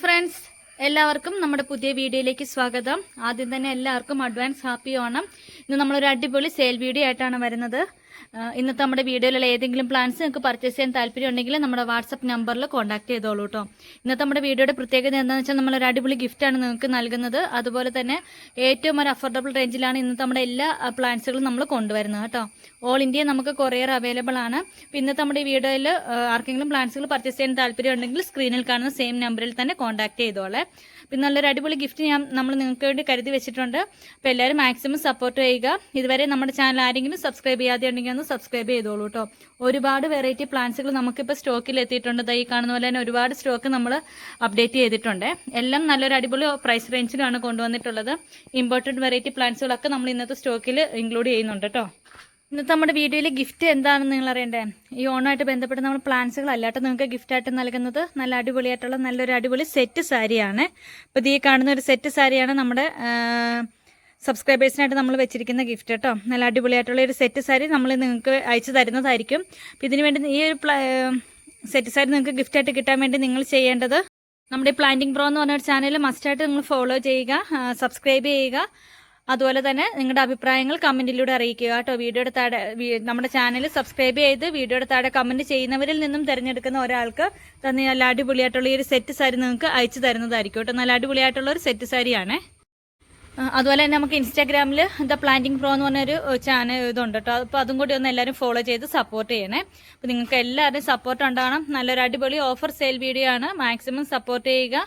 Friends എല്ലാവർക്കും നമ്മുടെ പുതിയ വീഡിയോയിലേക്ക് സ്വാഗതം. ആദ്യം തന്നെ എല്ലാവർക്കും അഡ്വാൻസ് ഹാപ്പി ഓണം. ഇന്ന് നമ്മളൊരു അടിപൊളി സെയിൽ വീഡിയോ ആയിട്ടാണ് വരുന്നത്. ഇന്നത്തെ നമ്മുടെ വീഡിയോയിലുള്ള ഏതെങ്കിലും പ്ലാൻസ് നിങ്ങൾക്ക് പർച്ചേസ് ചെയ്യാൻ താല്പര്യം ഉണ്ടെങ്കിൽ നമ്മുടെ വാട്സപ്പ് നമ്പറിൽ കോൺടാക്ട് ചെയ്തോളൂ കേട്ടോ ഇന്നത്തെ നമ്മുടെ വീഡിയോയുടെ പ്രത്യേകത എന്താണെന്ന് വെച്ചാൽ നമ്മൾ ഒരു അടിപൊളി ഗിഫ്റ്റാണ് നിങ്ങൾക്ക് നൽകുന്നത്. അതുപോലെ തന്നെ ഏറ്റവും ഒരു അഫോർഡബിൾ റേഞ്ചിലാണ് ഇന്നത്തെ നമ്മുടെ എല്ലാ പ്ലാൻസുകളും നമ്മൾ കൊണ്ടുവരുന്നത് കേട്ടോ ഓൾ ഇന്ത്യ നമുക്ക് കൊറിയർ അവൈലബിൾ ആണ്. ഇന്നത്തെ നമ്മുടെ വീഡിയോയിൽ ആർക്കെങ്കിലും പ്ലാൻസുകൾ പർച്ചേസ് ചെയ്യാൻ താല്പര്യം ഉണ്ടെങ്കിൽ സ്ക്രീനിൽ കാണുന്ന സെയിം നമ്പറിൽ തന്നെ കോൺടാക്ട് ചെയ്തോളെ. പിന്നെ നല്ലൊരു അടിപൊളി ഗിഫ്റ്റ് ഞാൻ നമ്മൾ നിങ്ങൾക്ക് വേണ്ടി കരുതി വെച്ചിട്ടുണ്ട്. അപ്പോൾ എല്ലാവരും മാക്സിമം സപ്പോർട്ട് ചെയ്യുക. ഇതുവരെ നമ്മുടെ ചാനൽ ആരെങ്കിലും സബ്സ്ക്രൈബ് ചെയ്യാതെ ഉണ്ടെങ്കിൽ ഒന്ന് സബ്സ്ക്രൈബ് ചെയ്തോളൂ കേട്ടോ ഒരുപാട് വെറൈറ്റി പ്ലാന്റ്സുകൾ നമുക്കിപ്പോൾ സ്റ്റോക്കിൽ എത്തിയിട്ടുണ്ട്. ഈ കാണുന്ന പോലെ തന്നെ ഒരുപാട് സ്റ്റോക്ക് നമ്മൾ അപ്ഡേറ്റ് ചെയ്തിട്ടുണ്ട്. എല്ലാം നല്ലൊരു അടിപൊളി പ്രൈസ് റേഞ്ചിലാണ് കൊണ്ടുവന്നിട്ടുള്ളത്. ഇമ്പോർട്ടന്റ് വെറൈറ്റി പ്ലാന്റ്സുകളൊക്കെ നമ്മൾ ഇന്നത്തെ സ്റ്റോക്കിൽ ഇൻക്ലൂഡ് ചെയ്യുന്നുണ്ട് കേട്ടോ ഇന്നത്തെ നമ്മുടെ വീഡിയോയിൽ ഗിഫ്റ്റ് എന്താണെന്ന് നിങ്ങൾ അറിയണ്ടേ? ഈ ഓണമായിട്ട് ബന്ധപ്പെട്ട് നമ്മൾ പ്ലാൻസുകളല്ലാട്ടോ നിങ്ങൾക്ക് ഗിഫ്റ്റായിട്ട് നൽകുന്നത് നല്ല അടിപൊളിയായിട്ടുള്ള നല്ലൊരു അടിപൊളി സെറ്റ് സാരിയാണ്. അപ്പോൾ ഈ കാണുന്ന ഒരു സെറ്റ് സാരിയാണ് നമ്മുടെ സബ്സ്ക്രൈബേഴ്സിനായിട്ട് നമ്മൾ വെച്ചിരിക്കുന്ന ഗിഫ്റ്റ് കേട്ടോ. നല്ല അടിപൊളിയായിട്ടുള്ള ഒരു സെറ്റ് സാരി നമ്മൾ നിങ്ങൾക്ക് അയച്ചു തരുന്നതായിരിക്കും. അപ്പോൾ ഇതിനു വേണ്ടി ഈ ഒരു സെറ്റ് സാരി നിങ്ങൾക്ക് ഗിഫ്റ്റായിട്ട് കിട്ടാൻ വേണ്ടി നിങ്ങൾ ചെയ്യേണ്ടത് നമ്മുടെ പ്ലാന്റിംഗ് പ്രോ എന്ന് പറഞ്ഞ ഒരു ചാനൽ മസ്റ്റായിട്ട് നിങ്ങൾ ഫോളോ ചെയ്യുക സബ്സ്ക്രൈബ് ചെയ്യുക. അതുപോലെ തന്നെ നിങ്ങളുടെ അഭിപ്രായങ്ങൾ കമന്റിലൂടെ അറിയിക്കുക കേട്ടോ. വീഡിയോയുടെ താഴെ നമ്മുടെ ചാനൽ സബ്സ്ക്രൈബ് ചെയ്ത് വീഡിയോയുടെ താഴെ കമന്റ് ചെയ്യുന്നവരിൽ നിന്നും തിരഞ്ഞെടുക്കുന്ന ഒരാൾക്ക് തന്നെ നല്ല അടിപൊളിയായിട്ടുള്ള ഈ ഒരു സെറ്റ് സാരി നിങ്ങൾക്ക് അയച്ചു തരുന്നതായിരിക്കും കേട്ടോ. നല്ല അടിപൊളിയായിട്ടുള്ള ഒരു സെറ്റ് സാരിയാണ് അതുപോലെ തന്നെ നമുക്ക് ഇൻസ്റ്റാഗ്രാമിൽ ദ പ്ലാന്റിംഗ് പ്രോ എന്ന് പറഞ്ഞൊരു ചാനൽ ഇതുണ്ട് കേട്ടോ. അപ്പോൾ അതും കൂടി ഒന്ന് എല്ലാവരും ഫോളോ ചെയ്ത് സപ്പോർട്ട് ചെയ്യണേ. അപ്പോൾ നിങ്ങൾക്ക് എല്ലാവരും സപ്പോർട്ട് ഉണ്ടാവണം. നല്ലൊരു അടിപൊളി ഓഫർ സെയിൽ വീഡിയോ ആണ്. മാക്സിമം സപ്പോർട്ട് ചെയ്യുക.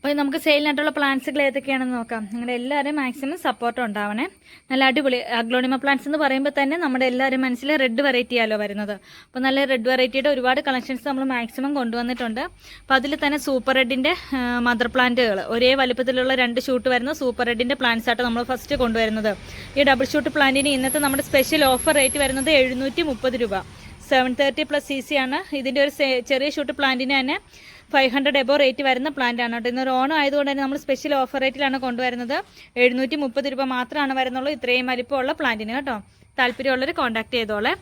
അപ്പോൾ നമുക്ക് സെയിലിനായിട്ടുള്ള പ്ലാന്റ്സുകൾ ഏതൊക്കെയാണെന്ന് നോക്കാം. നിങ്ങളുടെ എല്ലാവരും മാക്സിമം സപ്പോർട്ട് ഉണ്ടാവണേ. നല്ല അടിപൊളി അഗ്ലോണിമ പ്ലാന്റ്സ് എന്ന് പറയുമ്പോൾ തന്നെ നമ്മുടെ എല്ലാവരും മനസ്സിൽ റെഡ് വെറൈറ്റി ആലോ വരുന്നത്. അപ്പോൾ നല്ല റെഡ് വെറൈറ്റിയുടെ ഒരുപാട് കളക്ഷൻസ് നമ്മൾ മാക്സിമം കൊണ്ടുവന്നിട്ടുണ്ട്. അപ്പോൾ അതിൽ തന്നെ സൂപ്പർ റെഡിന്റെ മദർ പ്ലാന്റുകൾ ഒരേ വലുപ്പത്തിലുള്ള രണ്ട് ഷൂട്ട് വരുന്ന സൂപ്പർ റെഡിന്റെ പ്ലാന്റ്സ് ആയിട്ട് നമ്മൾ ഫസ്റ്റ് കൊണ്ടുവരുന്നത്. ഈ ഡബിൾ ഷൂട്ട് പ്ലാന്റിന് ഇന്നത്തെ നമ്മുടെ സ്പെഷ്യൽ ഓഫർ റേറ്റ് വരുന്നത് എഴുന്നൂറ്റി രൂപ. Seven thirty plus C C ആണ്. ഇതിന്റെ ഒരു ചെറിയ ഷൂട്ട് പ്ലാന്റിന് തന്നെ ഫൈവ് ഹൺഡ്രഡ് എബോ റേറ്റ് വരുന്ന പ്ലാന്റ് ആണ് കേട്ടോ. ഇന്നൊരു ഓണം ആയതുകൊണ്ട് തന്നെ നമ്മൾ സ്പെഷ്യൽ ഓഫർ റേറ്റിലാണ് കൊണ്ടുവരുന്നത്. എഴുന്നൂറ്റി മുപ്പത് രൂപ മാത്രമാണ് വരുന്നുള്ളൂ. ഇത്രയും വലിപ്പമുള്ള പ്ലാന്റിന് കേട്ടോ. താല്പര്യമുള്ളവർ കോൺടാക്ട് ചെയ്തോളെ.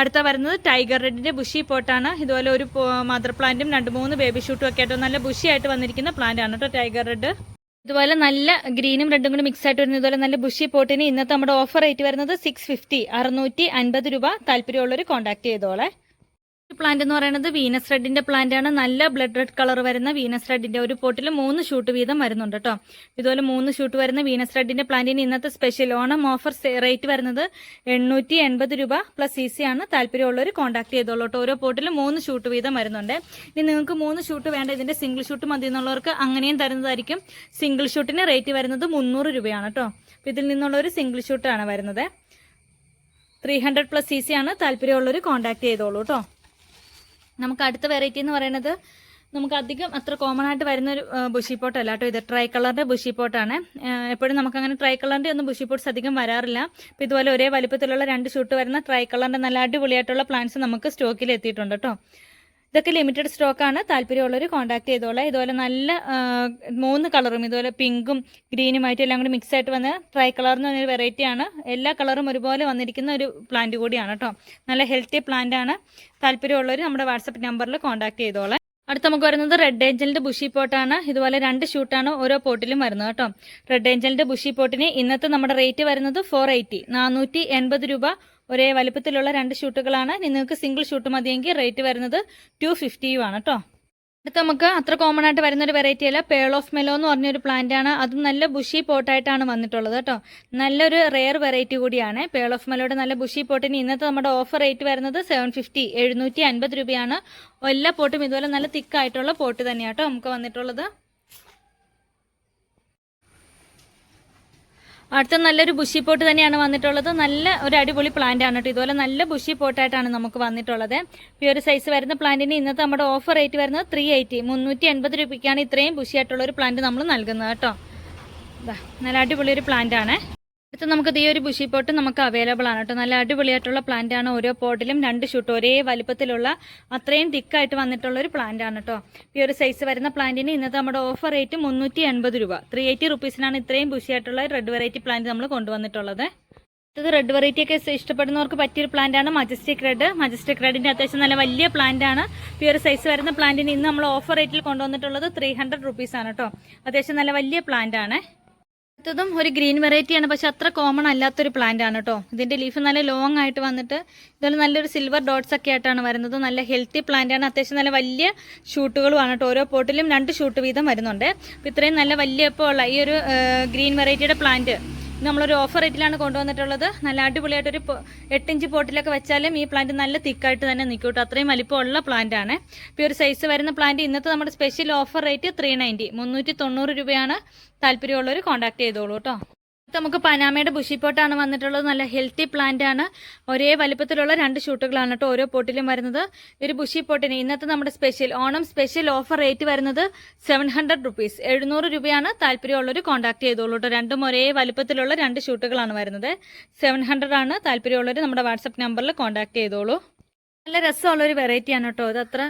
അടുത്ത വരുന്നത് ടൈഗർ റെഡിന്റെ ബുഷി പോട്ടാണ് ഇതുപോലെ ഒരു മദർ പ്ലാന്റും രണ്ട് മൂന്ന് ബേബി ഷൂട്ടും ഒക്കെ ആയിട്ട് നല്ല ബുഷി ആയിട്ട് വന്നിരിക്കുന്ന പ്ലാന്റ് ആണ് കേട്ടോ ടൈഗർ റെഡ് ഇതുപോലെ നല്ല ഗ്രീനും റെഡും കൂടി മിക്സ് ആയിട്ട് വരുന്ന ഇതുപോലെ നല്ല ബുഷി പോട്ടിന് ഇന്നത്തെ നമ്മുടെ ഓഫർ റേറ്റ് വരുന്നത് സിക്സ് ഫിഫ്റ്റി അറുന്നൂറ്റി അൻപത് രൂപ. താല്പര്യമുള്ളവർ കോൺടാക്ട് ചെയ്തോളെ. പ്ലാന്റ് എന്ന് പറയുന്നത് വീനസ് റെഡിന്റെ പ്ലാന്റ് ആണ്. നല്ല ബ്ലഡ് റെഡ് കളർ വരുന്ന വീനസ് റെഡിന്റെ ഒരു പോട്ടിൽ മൂന്ന് ഷൂട്ട് വീതം വരുന്നുണ്ട് കേട്ടോ ഇതുപോലെ മൂന്ന് ഷൂട്ട് വരുന്ന വീനസ് റെഡിന്റെ പ്ലാന്റിന് ഇന്നത്തെ സ്പെഷ്യൽ ഓണം ഓഫർ റേറ്റ് വരുന്നത് എണ്ണൂറ്റി എൺപത് രൂപ പ്ലസ് സി സി ആണ്. താല്പര്യമുള്ളവർ കോൺടാക്ട് ചെയ്തോളൂ കേട്ടോ ഓരോ പോട്ടിൽ മൂന്ന് ഷൂട്ട് വീതം വരുന്നുണ്ട്. ഇനി നിങ്ങൾക്ക് മൂന്ന് ഷൂട്ട് വേണ്ട. ഇതിന്റെ സിംഗിൾ ഷൂട്ട് മതി എന്നുള്ളവർക്ക് അങ്ങനെയും തരുന്നതായിരിക്കും. സിംഗിൾ ഷൂട്ടിന് റേറ്റ് വരുന്നത് മുന്നൂറ് രൂപയാണ് കേട്ടോ ഇതിൽ നിന്നുള്ള ഒരു സിംഗിൾ ഷൂട്ടാണ് വരുന്നത്. Three hundred plus C C ആണ്. താല്പര്യമുള്ളവർ കോൺടാക്ട് ചെയ്തോളൂ കേട്ടോ നമുക്ക് അടുത്ത വെറൈറ്റി എന്ന് പറയുന്നത് നമുക്ക് അധികം അത്ര കോമൺ ആയിട്ട് വരുന്ന ഒരു ബുഷി പോട്ട് അല്ല കേട്ടോ ഇത്. ട്രൈ കളറിന്റെ ബുഷി പോട്ടാണ് എപ്പോഴും നമുക്ക് അങ്ങനെ ട്രൈ കളറിന്റെ ഒന്നും ബുഷി പോട്ട്സ് അധികം വരാറില്ല. അപ്പോൾ ഇതുപോലെ ഒരേ വലിപ്പത്തിലുള്ള രണ്ട് ഷൂട്ട് വരുന്ന ട്രൈ കളറിന്റെ നല്ല അടിപൊളിയായിട്ടുള്ള പ്ലാന്റ്സ് നമുക്ക് സ്റ്റോക്കിൽ എത്തിയിട്ടുണ്ട് കേട്ടോ. ഇതൊക്കെ ലിമിറ്റഡ് സ്റ്റോക്ക് ആണ്. താല്പര്യമുള്ളവർ കോൺടാക്ട് ചെയ്തോളാം. ഇതുപോലെ നല്ല മൂന്ന് കളറും ഇതുപോലെ പിങ്കും ഗ്രീനുമായിട്ട് എല്ലാം കൂടി മിക്സ് ആയിട്ട് വന്ന ട്രൈ കളർ എന്ന് പറഞ്ഞൊരു വെറൈറ്റിയാണ് എല്ലാ കളറും ഒരുപോലെ വന്നിരിക്കുന്ന ഒരു പ്ലാന്റ് കൂടിയാണ് കേട്ടോ നല്ല ഹെൽത്തി പ്ലാന്റ് ആണ്. താല്പര്യമുള്ളവർ നമ്മുടെ വാട്സപ്പ് നമ്പറിൽ കോൺടാക്ട് ചെയ്തോളാം. അടുത്ത നമുക്ക് വരുന്നത് റെഡ് ഏഞ്ചലിന്റെ ബുഷി പോട്ടാണ് ഇതുപോലെ രണ്ട് ഷൂട്ടാണ് ഓരോ പോട്ടിലും വരുന്നത് കേട്ടോ റെഡ് ഏഞ്ചലിന്റെ ബുഷി പോട്ടിന് ഇന്നത്തെ നമ്മുടെ റേറ്റ് വരുന്നത് ഫോർ എയ്റ്റി നാനൂറ്റി എൺപത് രൂപ. ഒരേ വലുപ്പത്തിലുള്ള രണ്ട് ഷൂട്ടുകളാണ്. നിങ്ങൾക്ക് സിംഗിൾ ഷൂട്ട് മതിയെങ്കിൽ റേറ്റ് വരുന്നത് ടു ഫിഫ്റ്റിയും ആണ് കേട്ടോ അടുത്ത് നമുക്ക് അത്ര കോമൺ ആയിട്ട് വരുന്ന ഒരു വെറൈറ്റി അല്ല പേൾ ഓഫ് മെലോ എന്ന് പറഞ്ഞൊരു പ്ലാന്റ് ആണ്. അതും നല്ല ബുഷി പോട്ടായിട്ടാണ് വന്നിട്ടുള്ളത് കേട്ടോ നല്ലൊരു റെയർ വെറൈറ്റി കൂടിയാണ്. പേൾ ഓഫ് മെലോയുടെ നല്ല ബുഷി പോട്ടിന് ഇന്നത്തെ നമ്മുടെ ഓഫർ റേറ്റ് വരുന്നത് സെവൻ ഫിഫ്റ്റി എഴുന്നൂറ്റി അൻപത് രൂപയാണ്. എല്ലാ പോട്ടും ഇതുപോലെ നല്ല തിക്കായിട്ടുള്ള പോട്ട് തന്നെയാട്ടോ നമുക്ക് വന്നിട്ടുള്ളത്. അടുത്ത നല്ലൊരു ബുഷി പോട്ട് തന്നെയാണ് വന്നിട്ടുള്ളത്. നല്ല ഒരു അടിപൊളി പ്ലാന്റ് ആണ് കേട്ടോ ഇതുപോലെ നല്ല ബുഷി പോട്ടായിട്ടാണ് നമുക്ക് വന്നിട്ടുള്ളത്. ഈ ഒരു സൈസ് വരുന്ന പ്ലാന്റിന് ഇന്നത്തെ നമ്മുടെ ഓഫർ റേറ്റ് വരുന്നത് ത്രീ എയ്റ്റി മുന്നൂറ്റി എൺപത് രൂപയ്ക്കാണ് ഇത്രയും ബുഷി ആയിട്ടുള്ള ഒരു പ്ലാന്റ് നമ്മൾ നൽകുന്നത് കേട്ടോ നല്ല അടിപൊളി ഒരു പ്ലാന്റ് ആണ്. അടുത്ത നമുക്ക് ഈ ഒരു ബുഷി പോട്ട് നമുക്ക് അവൈലബിൾ ആണ് കേട്ടോ. നല്ല അടിപൊളിയായിട്ടുള്ള പ്ലാന്റ് ആണ് ഓരോ പോട്ടിലും രണ്ട് ഷൂട്ട് ഒരേ വലുപ്പത്തിലുള്ള അത്രയും തിക്കായിട്ട് വന്നിട്ടുള്ള ഒരു പ്ലാന്റ് ആണ് കേട്ടോ. ഈ ഒരു സൈസ് വരുന്ന പ്ലാന്റിന് ഇന്നത്തെ നമ്മുടെ ഓഫർ റേറ്റ് മുന്നൂറ്റി എൺപത് രൂപ ത്രീ എയ്റ്റി റുപ്പീസിനാണ് ഇത്രയും ബുഷി ആയിട്ടുള്ള റെഡ് വെറൈറ്റി പ്ലാന്റ് നമ്മൾ കൊണ്ടുവന്നിട്ടുള്ളത്. ഇത് റെഡ് വെറൈറ്റി ഒക്കെ ഇഷ്ടപ്പെടുന്നവർക്ക് പറ്റിയൊരു പ്ലാന്റ് ആണ് മജസ്റ്റിക് റെഡ് മജസ്റ്റിക് റെഡിന്റെ അത്യാവശ്യം നല്ല വലിയ പ്ലാന്റ് ആണ്. ഈ ഒരു സൈസ് വരുന്ന പ്ലാന്റിന് ഇന്ന് നമ്മൾ ഓഫർ റേറ്റിൽ കൊണ്ടുവന്നിട്ടുള്ളത് ത്രീ ഹൺഡ്രഡ് റുപ്പീസ് ആണ് കേട്ടോ. അത്യാവശ്യം നല്ല വലിയ പ്ലാന്റ് ആണ്. അടുത്തതും ഒരു ഗ്രീൻ വെറൈറ്റി ആണ്. പക്ഷെ അത്ര കോമൺ അല്ലാത്തൊരു പ്ലാന്റ് ആണ് കേട്ടോ ഇതിന്റെ ലീഫ് നല്ല ലോങ് ആയിട്ട് വന്നിട്ട് ഇതുപോലെ നല്ലൊരു സിൽവർ ഡോട്ട്സ് ഒക്കെ ആയിട്ടാണ് വരുന്നത്. നല്ല ഹെൽത്തി പ്ലാന്റ് ആണ്. അത്യാവശ്യം നല്ല വലിയ ഷൂട്ടുകളുമാണ് കേട്ടോ ഓരോ പോട്ടിലും രണ്ട് ഷൂട്ട് വീതം വരുന്നുണ്ട്. അപ്പോൾ ഇത്രയും നല്ല വലിയ ഇപ്പോൾ ഉള്ള ഈ ഒരു ഗ്രീൻ വെറൈറ്റിയുടെ പ്ലാന്റ് നമ്മളൊരു ഓഫർ റേറ്റിലാണ് കൊണ്ടുവന്നിട്ടുള്ളത്. നല്ല അടിപൊളിയായിട്ടൊരു എട്ടിഞ്ച് പോട്ടിലൊക്കെ വെച്ചാലും ഈ പ്ലാന്റ് നല്ല തിക്കായിട്ട് തന്നെ നിൽക്കും കേട്ടോ. അത്രയും വലിപ്പമുള്ള പ്ലാന്റ് ആണ്. ഇപ്പോൾ ഒരു സൈസ് വരുന്ന പ്ലാന്റ് ഇന്നത്തെ നമ്മുടെ special offer rate three ninety മുന്നൂറ്റി തൊണ്ണൂറ് രൂപയാണ് താല്പര്യമുള്ളവർ കോൺടാക്ട് ചെയ്തോളൂ കേട്ടോ. നമുക്ക് പനാമയുടെ ബുഷി പോട്ടാണ് വന്നിട്ടുള്ളത്. നല്ല ഹെൽത്തി പ്ലാന്റ് ആണ്. ഒരേ വലിപ്പത്തിലുള്ള രണ്ട് ഷൂട്ടുകളാണ് കേട്ടോ ഓരോ പോട്ടിലും വരുന്നത്. ഒരു ബുഷി പോട്ടിന് ഇന്നത്തെ നമ്മുടെ special Onam special offer rate വരുന്നത് സെവൻ ഹൺഡ്രഡ് റുപ്പീസ് എഴുന്നൂറ് രൂപയാണ് താല്പര്യമുള്ളവർ കോൺടാക്ട് ചെയ്തോളൂ കേട്ടോ. രണ്ടും ഒരേ വലിപ്പത്തിലുള്ള രണ്ട് ഷൂട്ടുകളാണ് വരുന്നത്. സെവൻ ഹൺഡ്രഡ് ആണ് താല്പര്യമുള്ളവർ നമ്മുടെ വാട്സപ്പ് നമ്പറിൽ കോൺടാക്ട് ചെയ്തോളൂ. നല്ല രസമുള്ള ഒരു വെറൈറ്റിയാണ് കേട്ടോ. ഇത് അത്ര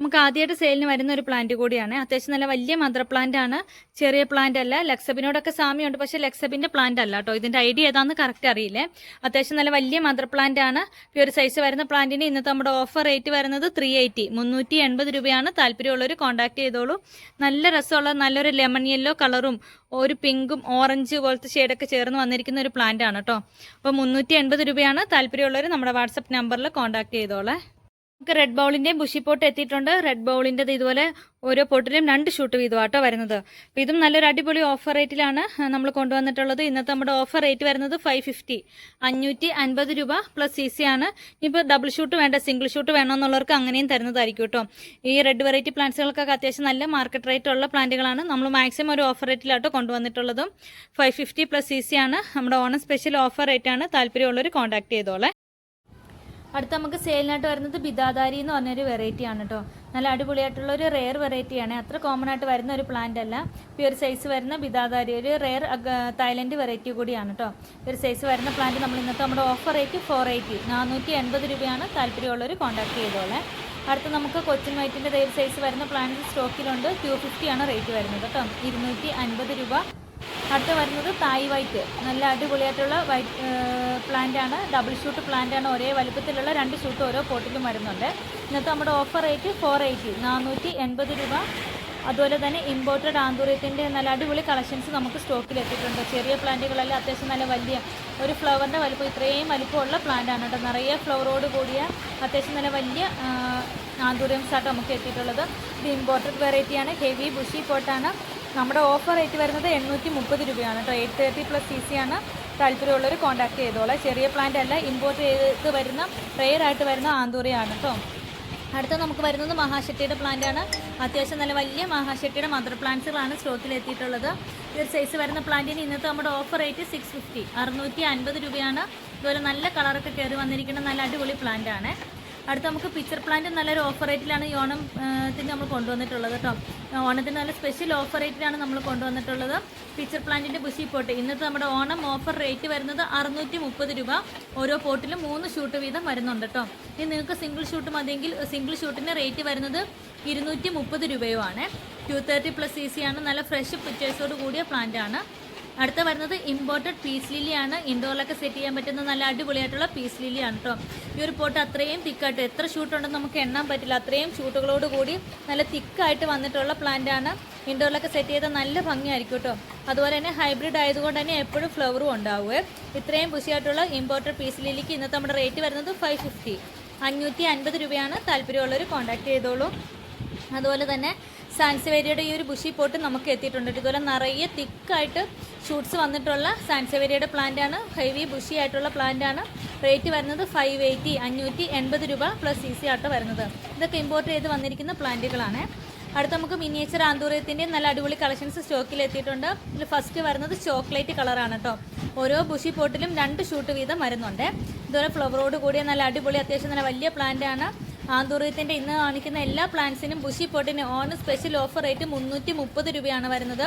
നമുക്ക് ആദ്യമായിട്ട് സെയിലിന് വരുന്ന ഒരു പ്ലാന്റ് കൂടിയാണ്. അത്യാവശ്യം നല്ല വലിയ മദർ പ്ലാന്റ് ആണ്. ചെറിയ പ്ലാന്റ് അല്ല. ലക്സബിനോടൊക്കെ സാമ്യമുണ്ട്. പക്ഷേ ലക്സബിന്റെ പ്ലാന്റ് അല്ല കേട്ടോ ഇതിന്റെ ഐഡിയ ഏതാണെന്ന് കറക്റ്റ് അറിയില്ലേ. അത്യാവശ്യം നല്ല വലിയ മദർ പ്ലാന്റ് ആണ്. ഈ ഒരു സൈസ് വരുന്ന പ്ലാന്റിന് ഇന്നത്തെ നമ്മുടെ ഓഫർ റേറ്റ് വരുന്നത് ത്രീ എയ്റ്റി മുന്നൂറ്റി എൺപത് രൂപയാണ്. താല്പര്യമുള്ളവർ കോൺടാക്ട് ചെയ്തോളൂ. നല്ല രസമുള്ള നല്ലൊരു ലെമൺ യെല്ലോ കളറും ഒരു പിങ്കും ഓറഞ്ച് പോലത്തെ ഷെയ്ഡൊക്കെ ചേർന്ന് വന്നിരിക്കുന്ന ഒരു പ്ലാന്റ് ആണ് കേട്ടോ അപ്പോൾ മുന്നൂറ്റി എൺപത് രൂപയാണ്. താല്പര്യമുള്ളവർ നമ്മുടെ വാട്സപ്പ് നമ്പറിൽ കോൺടാക്ട് ചെയ്തോളെ. നമുക്ക് റെഡ് ബൗളിന്റെയും ബുഷി പോട്ട് എത്തിയിട്ടുണ്ട്. റെഡ് ബൗളിന്റെത് ഇതുപോലെ ഓരോ പോട്ടിലും രണ്ട് ഷൂട്ട് വീതമാട്ടോ വരുന്നത്. അപ്പോൾ ഇതും നല്ലൊരു അടിപൊളി ഓഫർ റേറ്റിലാണ് നമ്മൾ കൊണ്ടുവന്നിട്ടുള്ളത്. ഇന്നത്തെ നമ്മുടെ ഓഫർ റേറ്റ് വരുന്നത് ഫൈവ് ഫിഫ്റ്റി അഞ്ഞൂറ്റി അൻപത് രൂപ പ്ലസ് സി സി ആണ്. ഇപ്പോൾ ഡബിൾ ഷൂട്ട് വേണ്ട സിംഗിൾ ഷൂട്ട് വേണമെന്നുള്ളവർക്ക് അങ്ങനെയും തരുന്നതായിരിക്കും കേട്ടോ ഈ റെഡ് വെറൈറ്റി പ്ലാന്റ്സുകൾക്കൊക്കെ അത്യാവശ്യം നല്ല മാർക്കറ്റ് റേറ്റ് ഉള്ള പ്ലാന്റുകളാണ്. നമ്മൾ മാക്സിമം ഒരു ഓഫർ റേറ്റിലാട്ടോ കൊണ്ടുവന്നിട്ടുള്ളതും. Five fifty plus C C ആണ്. നമ്മുടെ ഓണം സ്പെഷ്യൽ ഓഫർ റേറ്റ് ആണ്. താല്പര്യമുള്ളവർ കോൺടാക്ട് ചെയ്തോളെ. അടുത്ത നമുക്ക് സെയിലിനായിട്ട് വരുന്നത് ബിദാദാരി എന്ന് പറഞ്ഞൊരു വെറൈറ്റി ആണ് കേട്ടോ നല്ല അടിപൊളിയായിട്ടുള്ള ഒരു റെയർ വെറൈറ്റി ആണ്. അത്ര കോമൺ ആയിട്ട് വരുന്ന ഒരു പ്ലാന്റ് അല്ല. പ്യൂർ സൈസ് വരുന്ന ബിദാദാരി ഒരു റെയർ തായ്ലൻഡ് വെറൈറ്റി കൂടിയാണ് കേട്ടോ പ്യൂർ സൈസ് വരുന്ന പ്ലാന്റ് നമ്മൾ ഇന്നത്തെ നമ്മുടെ ഓഫർ റേറ്റ് ഫോർ എയ്റ്റി നാനൂറ്റി എൺപത് രൂപയാണ് താല്പര്യമുള്ളവർ കോൺടാക്ട് ചെയ്തോളെ. അടുത്ത് നമുക്ക് കൊച്ചിൻ വൈറ്റിന്റെ റെയർ സൈസ് വരുന്ന പ്ലാന്റ് സ്റ്റോക്കിലുണ്ട് ടു ഫിഫ്റ്റി ആണ് റേറ്റ് വരുന്നത് കേട്ടോ ഇരുന്നൂറ്റി അൻപത് രൂപ അടുത്ത വരുന്നത് തായ് വൈറ്റ്. നല്ല അടിപൊളിയായിട്ടുള്ള വൈറ്റ് പ്ലാന്റ് ആണ് ഡബിൾ ഷൂട്ട് പ്ലാന്റ് ആണ് ഒരേ വലുപ്പത്തിലുള്ള രണ്ട് ഷൂട്ട് ഓരോ പോട്ടിലും വരുന്നുണ്ട്. ഇന്നത്തെ നമ്മുടെ ഓഫർ റേറ്റ് ഫോർ എയ്റ്റി നാനൂറ്റി എൺപത് രൂപ. അതുപോലെ തന്നെ ഇമ്പോർട്ടഡ് ആന്തൂറിയത്തിന്റെ നല്ല അടിപൊളി കളക്ഷൻസ് നമുക്ക് സ്റ്റോക്കിൽ എത്തിയിട്ടുണ്ട് ചെറിയ പ്ലാന്റുകളെല്ലാം അത്യാവശ്യം നല്ല വലിയ ഒരു ഫ്ലവറിന്റെ വലുപ്പം ഇത്രയും വലുപ്പമുള്ള പ്ലാന്റ് ആണ് കേട്ടോ. നിറയെ ഫ്ലവറോട് കൂടിയ അത്യാവശ്യം നല്ല വലിയ ആന്തൂര്യംസ് ആയിട്ട് നമുക്ക് എത്തിയിട്ടുള്ളത്. ഇത് ഇമ്പോർട്ടഡ് വെറൈറ്റിയാണ് ഹെവി ബുഷി പോട്ടാണ് നമ്മുടെ ഓഫർ റേറ്റ് വരുന്നത് എണ്ണൂറ്റി മുപ്പത് രൂപയാണ്. കേട്ടോ എയ്റ്റ് തേർട്ടി പ്ലസ് സി ആണ് താല്പര്യമുള്ളവർ കോൺടാക്ട് ചെയ്തോളാം. ചെറിയ പ്ലാന്റ് അല്ല ഇമ്പോർട്ട് ചെയ്ത് വരുന്ന റെയർ ആയിട്ട് വരുന്ന ആന്തൂറിയാണ് കേട്ടോ അടുത്ത നമുക്ക് വരുന്നത് മഹാശക്തിയുടെ പ്ലാന്റ് ആണ്. അത്യാവശ്യം നല്ല വലിയ മഹാശക്തിയുടെ മദർ പ്ലാന്റ്സുകളാണ് സ്റ്റോക്കിൽ എത്തിയിട്ടുള്ളത്. ഈ സൈസ് വരുന്ന പ്ലാന്റിന് ഇന്നത്തെ നമ്മുടെ ഓഫർ റേറ്റ് സിക്സ് ഫിഫ്റ്റി അറുന്നൂറ്റി അൻപത് രൂപയാണ്. ഇതുപോലെ നല്ല കളറൊക്കെ കയറി വന്നിരിക്കുന്ന നല്ല അടിപൊളി പ്ലാന്റ് ആണ്. അടുത്ത നമുക്ക് പിക്ചർ പ്ലാന്റ് നല്ലൊരു ഓഫർ റേറ്റിലാണ് ഓണം നമ്മൾ കൊണ്ടുവന്നിട്ടുള്ളത് കേട്ടോ ഓണത്തിന് നല്ല സ്പെഷ്യൽ ഓഫർ റേറ്റിലാണ് നമ്മൾ കൊണ്ടുവന്നിട്ടുള്ളത്. പിക്ചർ പ്ലാന്റിന്റെ ബുഷി പോട്ട്. ഇന്നത്തെ നമ്മുടെ ഓണം ഓഫർ റേറ്റ് വരുന്നത് അറുന്നൂറ്റി മുപ്പത് രൂപ. ഓരോ പോട്ടിലും മൂന്ന് ഷൂട്ട് വീതം വരുന്നുണ്ട് കേട്ടോ ഇനി നിങ്ങൾക്ക് സിംഗിൾ ഷൂട്ട് മതിയെങ്കിൽ സിംഗിൾ ഷൂട്ടിന്റെ റേറ്റ് വരുന്നത് ഇരുന്നൂറ്റി മുപ്പത് രൂപയുമാണ്. Two thirty plus C C ആണ്. നല്ല ഫ്രഷ് പിക്ചേഴ്സോട് കൂടിയ പ്ലാന്റ് ആണ്. അടുത്ത വരുന്നത് ഇമ്പോർട്ടഡ് പീസ് ലില്ലിയാണ് ഇൻഡോറിലൊക്കെ സെറ്റ് ചെയ്യാൻ പറ്റുന്ന നല്ല അടിപൊളിയായിട്ടുള്ള പീസ് ലില്ലിയാണ് കേട്ടോ ഈ ഒരു പോട്ട് അത്രയും തിക്കായിട്ട് എത്ര ഷൂട്ടുണ്ടെന്ന് നമുക്ക് എണ്ണാൻ പറ്റില്ല. അത്രയും ഷൂട്ടുകളോട് കൂടി നല്ല തിക്കായിട്ട് വന്നിട്ടുള്ള പ്ലാന്റ് ആണ്. ഇൻഡോറിലൊക്കെ സെറ്റ് ചെയ്താൽ നല്ല ഭംഗിയായിരിക്കും കേട്ടോ അതുപോലെ തന്നെ ഹൈബ്രിഡ് ആയതുകൊണ്ട് തന്നെ എപ്പോഴും ഫ്ലവറും ഉണ്ടാവുമേ ഇത്രയും പുഷിയായിട്ടുള്ള ഇമ്പോർട്ടഡ് പീസ് ലില്ലിക്ക് ഇന്നത്തെ നമ്മുടെ റേറ്റ് വരുന്നത് ഫൈവ് ഫിഫ്റ്റി അഞ്ഞൂറ്റി അൻപത് രൂപയാണ് താല്പര്യമുള്ളവർ കോൺടാക്ട് ചെയ്തോളൂ. അതുപോലെ തന്നെ സാൻസവേരിയുടെ ഈ ഒരു ബുഷി പോട്ട് നമുക്ക് എത്തിയിട്ടുണ്ട്. ഇതുപോലെ നിറയെ തിക്കായിട്ട് ഷൂട്ട്സ് വന്നിട്ടുള്ള സാൻസവേരിയുടെ പ്ലാന്റ് ആണ്. ഹെവി ബുഷി ആയിട്ടുള്ള പ്ലാന്റ് ആണ്. റേറ്റ് വരുന്നത് ഫൈവ് എയ്റ്റി അഞ്ഞൂറ്റി എൺപത് രൂപ പ്ലസ് സി സി ആട്ടോ വരുന്നത്. ഇതൊക്കെ ഇമ്പോർട്ട് ചെയ്ത് വന്നിരിക്കുന്ന പ്ലാന്റുകളാണ് അടുത്ത നമുക്ക് മിനിയേച്ചർ ആന്തൂറിയത്തിന്റെ നല്ല അടിപൊളി കളക്ഷൻസ് സ്റ്റോക്കിൽ എത്തിയിട്ടുണ്ട്. ഇതിൽ ഫസ്റ്റ് വരുന്നത് ചോക്ലേറ്റ് കളറാണ് കേട്ടോ ഓരോ ബുഷി പോട്ടിലും രണ്ട് ഷൂട്ട് വീതം വരുന്നുണ്ട്. ഇതുപോലെ ഫ്ലവറോട് കൂടിയ നല്ല അടിപൊളി അത്യാവശ്യം നല്ല വലിയ പ്ലാന്റ് ആണ് ആന്തൂര്യത്തിന്റെ ഇന്ന് കാണിക്കുന്ന എല്ലാ പ്ലാന്റ്സിനും ബുഷി പോട്ടിന് ഓൺ സ്പെഷ്യൽ ഓഫർ റേറ്റ് മുന്നൂറ്റി മുപ്പത് രൂപയാണ് വരുന്നത്.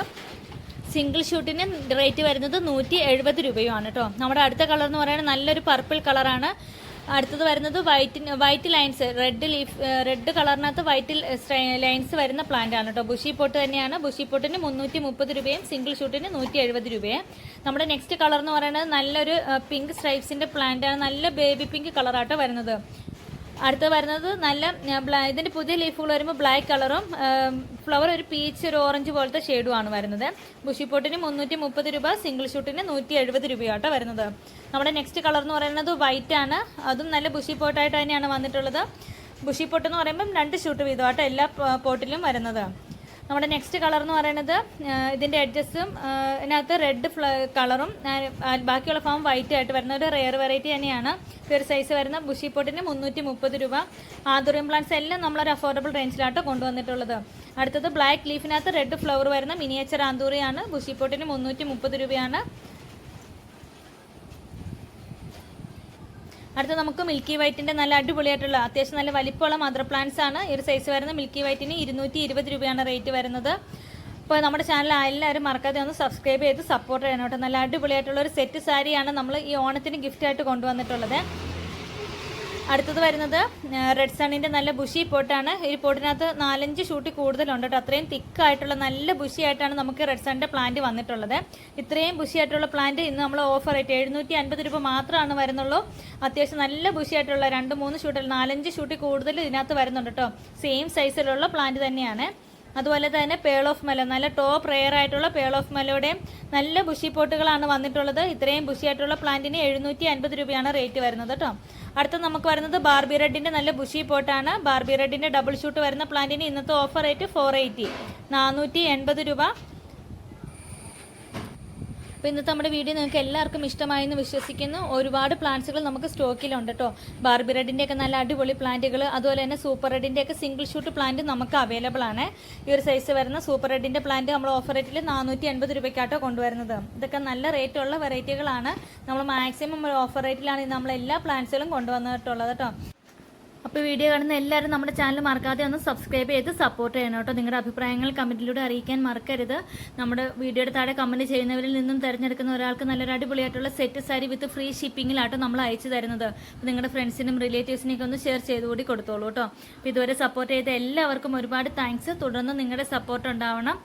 സിംഗിൾ ഷൂട്ടിന് റേറ്റ് വരുന്നത് നൂറ്റി എഴുപത് രൂപയുമാണ് കേട്ടോ നമ്മുടെ അടുത്ത കളർ എന്ന് പറയുന്നത് നല്ലൊരു പർപ്പിൾ കളറാണ് അടുത്തത് വരുന്നത് white white lines red leaf red കളറിനകത്ത് white lines വരുന്ന പ്ലാന്റ് ആണ് കേട്ടോ ബുഷി പോട്ട് തന്നെയാണ്. ബുഷി പോട്ടിന് മുന്നൂറ്റി മുപ്പത് രൂപയും സിംഗിൾ ഷൂട്ടിന് നൂറ്റി എഴുപത് രൂപയും. നമ്മുടെ നെക്സ്റ്റ് കളർ എന്ന് പറയുന്നത് നല്ലൊരു പിങ്ക് സ്ട്രൈപ്സിന്റെ പ്ലാന്റ് ആണ്. നല്ല ബേബി പിങ്ക് കളറാട്ടോ വരുന്നത്. അടുത്ത് വരുന്നത് നല്ല ഇതിന്റെ പുതിയ ലീഫുകൾ വരുമ്പോൾ ബ്ലാക്ക് കളറും ഫ്ലവർ ഒരു പീച്ച് ഒരു ഓറഞ്ച് പോലത്തെ ഷെയ്ഡും ആണ് വരുന്നത്. ബുഷിപ്പോട്ടിന് മുന്നൂറ്റി മുപ്പത് രൂപ സിംഗിൾ ഷൂട്ടിന് നൂറ്റി എഴുപത് രൂപയാട്ടോ വരുന്നത്. നമ്മുടെ നെക്സ്റ്റ് കളർ എന്ന് പറയുന്നത് വൈറ്റ് ആണ്. അതും നല്ല ബുഷി പോട്ടായിട്ട് തന്നെയാണ് വന്നിട്ടുള്ളത്. ബുഷി പോട്ട് എന്ന് പറയുമ്പം രണ്ട് ഷൂട്ട് വീതമാട്ടോ എല്ലാ പോട്ടിലും വരുന്നത്. നമ്മുടെ നെക്സ്റ്റ് കളർ എന്ന് പറയുന്നത് ഇതിന്റെ ഇതിന്റെ എഡ്ജസും ഇതിനകത്ത് റെഡ് കളറും ബാക്കിയുള്ള ഫോം വൈറ്റ് ആയിട്ട് വരുന്ന ഒരു റെയർ വെറൈറ്റി തന്നെയാണ്. ഒരു സൈസ് വരുന്ന ബുഷി പോട്ടിന് മുന്നൂറ്റി മുപ്പത് രൂപ. ആദുറിയം പ്ലാന്റ്സ് എല്ലാം നമ്മളൊരു അഫോർഡബിൾ റേഞ്ചിലാട്ടോ കൊണ്ടുവന്നിട്ടുള്ളത്. അടുത്തത് ബ്ലാക്ക് ലീഫിനകത്ത് റെഡ് ഫ്ലവർ വരുന്ന മിനിയേച്ചർ ആന്തൂറിയാണ്. ബുഷി പോട്ടിന് മുന്നൂറ്റി മുപ്പത് രൂപയാണ്. അടുത്ത നമുക്ക് മിൽക്കി വൈറ്റിന്റെ നല്ല അടിപൊളിയായിട്ടുള്ള അത്യാവശ്യം നല്ല വലിപ്പമുള്ള മദർ പ്ലാന്റ്സ് ആണ്. ഈ ഒരു സൈസ് വരുന്ന മിൽക്കി വൈറ്റിന് ഇരുന്നൂറ്റി ഇരുപത് രൂപയാണ് റേറ്റ് വരുന്നത്. അപ്പോൾ നമ്മുടെ ചാനൽ എല്ലാവരും മറക്കാതെ ഒന്ന് സബ്സ്ക്രൈബ് ചെയ്ത് സപ്പോർട്ട് ചെയ്യണം കേട്ടോ. നല്ല അടിപൊളിയായിട്ടുള്ള ഒരു സെറ്റ് സാരിയാണ് നമ്മൾ ഈ ഓണത്തിന് ഗിഫ്റ്റായിട്ട് കൊണ്ടുവന്നിട്ടുള്ളത്. അടുത്തത് വരുന്നത് റെഡ് സണ്ണിന്റെ നല്ല ബുഷി പോട്ടാണ് ഈ പോട്ടിനകത്ത് നാലഞ്ച് ഷൂട്ടി കൂടുതലുണ്ട് കേട്ടോ. അത്രയും തിക്കായിട്ടുള്ള നല്ല ബുഷി ആയിട്ടാണ് നമുക്ക് റെഡ് സണ്ണിന്റെ പ്ലാന്റ് വന്നിട്ടുള്ളത്. ഇത്രയും ബുഷി ആയിട്ടുള്ള പ്ലാന്റ് ഇന്ന് നമ്മൾ ഓഫർ ആയിട്ട് എഴുന്നൂറ്റി അൻപത് രൂപ മാത്രമാണ് വരുന്നുള്ളൂ. അത്യാവശ്യം നല്ല ബുഷി ആയിട്ടുള്ള രണ്ട് മൂന്ന് ഷൂട്ടിൽ നാലഞ്ച് ഷൂട്ടി കൂടുതൽ ഇതിനകത്ത് വരുന്നുണ്ട് കേട്ടോ. സെയിം സൈസിലുള്ള പ്ലാന്റ് തന്നെയാണ്. അതുപോലെ തന്നെ പേൾ ഓഫ് മല നല്ല ടോപ്പ് റെയർ ആയിട്ടുള്ള പേൾ ഓഫ് മലയുടെയും നല്ല ബുഷി പോട്ടുകളാണ് വന്നിട്ടുള്ളത്. ഇത്രയും ബുഷി ആയിട്ടുള്ള പ്ലാന്റിന് എഴുന്നൂറ്റി അൻപത് രൂപയാണ് റേറ്റ് വരുന്നത് കേട്ടോ. അടുത്ത നമുക്ക് വരുന്നത് ബാർബി റെഡിന്റെ നല്ല ബുഷി പോട്ടാണ്. ബാർബി റെഡിന്റെ ഡബിൾ ഷൂട്ട് വരുന്ന പ്ലാന്റിന് ഇന്നത്തെ ഓഫർ റേറ്റ് ഫോർ എയ്റ്റി നാനൂറ്റി എൺപത് രൂപ. അപ്പോൾ ഇന്നത്തെ നമ്മുടെ വീഡിയോ നിങ്ങൾക്ക് എല്ലാവർക്കും ഇഷ്ടമായെന്ന് വിശ്വസിക്കുന്നു. ഒരുപാട് പ്ലാന്റ്സുകൾ നമുക്ക് സ്റ്റോക്കിലുണ്ട് കേട്ടോ ബാർബി റെഡിന്റെ ഒക്കെ നല്ല അടിപൊളി പ്ലാന്റുകൾ അതുപോലെ തന്നെ സൂപ്പർ റെഡിന്റെ ഒക്കെ സിംഗിൾ ഷൂട്ട് പ്ലാന്റ് നമുക്ക് അവൈലബിൾ ആണ്. ഈ ഒരു സൈസ് വരുന്ന സൂപ്പർ റെഡിന്റെ പ്ലാന്റ് നമ്മൾ ഓഫർ റേറ്റിൽ നാനൂറ്റി എൺപത് രൂപയ്ക്കാട്ടോ കൊണ്ടുവരുന്നത്. ഇതൊക്കെ നല്ല റേറ്റ് ഉള്ള വെറൈറ്റികളാണ് നമ്മൾ മാക്സിമം ഓഫർ റേറ്റിലാണ് നമ്മൾ എല്ലാ പ്ലാന്റ്സുകളും കൊണ്ടുവന്നിട്ടുള്ളത് കേട്ടോ അപ്പോൾ വീഡിയോ കാണുന്ന എല്ലാവരും നമ്മുടെ ചാനൽ മറക്കാതെ ഒന്ന് സബ്സ്ക്രൈബ് ചെയ്ത് സപ്പോർട്ട് ചെയ്യണം കേട്ടോ. നിങ്ങളുടെ അഭിപ്രായങ്ങൾ കമന്റിലൂടെ അറിയിക്കാൻ മറക്കരുത്. നമ്മുടെ വീഡിയോയുടെ താഴെ കമന്റ് ചെയ്യുന്നവരിൽ നിന്നും തിരഞ്ഞെടുക്കുന്ന ഒരാൾക്ക് നല്ലൊരു അടിപൊളിയായിട്ടുള്ള സെറ്റ് സാരി വിത്ത് ഫ്രീ ഷിപ്പിങ്ങിലാട്ടോ നമ്മൾ അയച്ചു തരുന്നത്. അപ്പോൾ നിങ്ങളുടെ ഫ്രണ്ട്സിനും റിലേറ്റീവ്സിനൊക്കെ ഒന്ന് ഷെയർ ചെയ്തുകൂടി കൊടുത്തോളൂ കേട്ടോ. അപ്പോൾ ഇതുവരെ സപ്പോർട്ട് ചെയ്ത എല്ലാവർക്കും ഒരുപാട് താങ്ക്സ് തുടർന്ന് നിങ്ങളുടെ സപ്പോർട്ട് ഉണ്ടാവണം.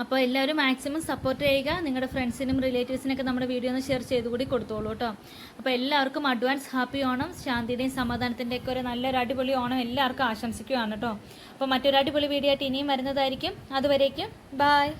അപ്പോൾ എല്ലാവരും മാക്സിമം സപ്പോർട്ട് ചെയ്യുക. നിങ്ങളുടെ ഫ്രണ്ട്സിനും റിലേറ്റീവ്സിനൊക്കെ നമ്മുടെ വീഡിയോ ഒന്ന് ഷെയർ ചെയ്ത് കൂടി കൊടുത്തോളൂ കേട്ടോ. അപ്പോൾ എല്ലാവർക്കും അഡ്വാൻസ് ഹാപ്പി ഓണം. ശാന്തിയുടെയും സമാധാനത്തിന്റെയൊക്കെ ഒരു നല്ലൊരു അടിപൊളി ഓണം എല്ലാവർക്കും ആശംസിക്കുകയാണ് കേട്ടോ. അപ്പോൾ മറ്റൊരു അടിപൊളി വീഡിയോ ആയിട്ട് ഇനിയും വരുന്നതായിരിക്കും. അതുവരേക്കും ബായ്